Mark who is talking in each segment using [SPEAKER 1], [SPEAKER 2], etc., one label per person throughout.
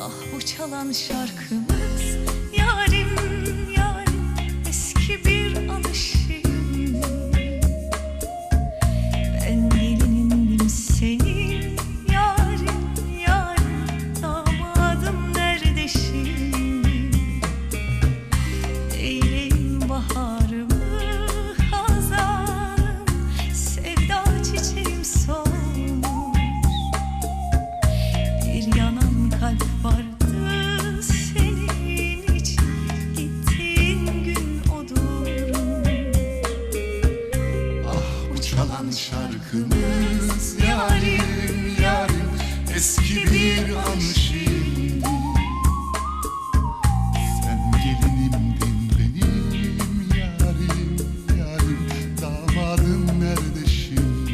[SPEAKER 1] Ah bu çalan şarkımız
[SPEAKER 2] çalan şarkımız Yarim yarim eski bir an şimdi Sen gelinimdin benim yarim yarim Damadım nerede şimdi?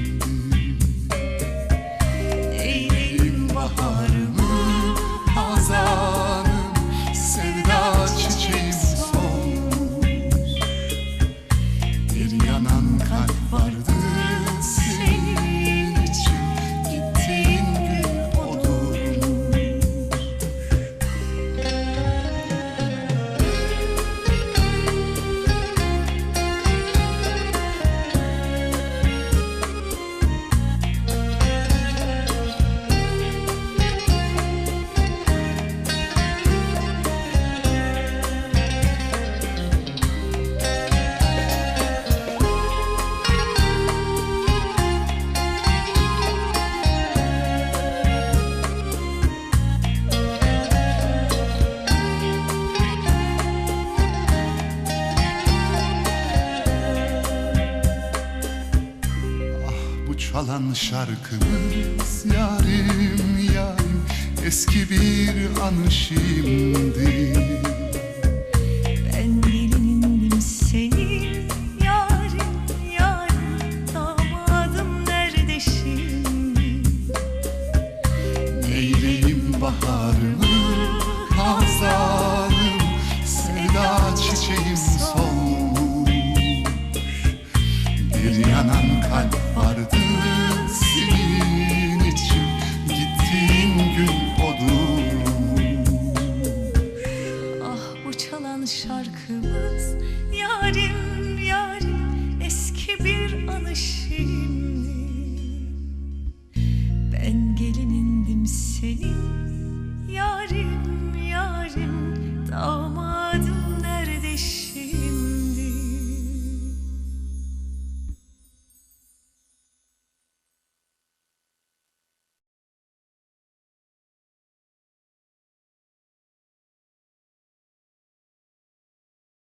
[SPEAKER 1] Eyleyim
[SPEAKER 2] Baharımı hazanım Sevda çiçeğim solmuş Bir yanan kalp vardı çalan şarkımız yarim yarim Eski bir anı şimdi.
[SPEAKER 1] Ben gelinindim senin Yarim yarim. Damadım nerede şimdi?
[SPEAKER 2] Neyleyim baharımı hazanım? Sevda çiçeğim solmuş. Bir yanan kalp vardı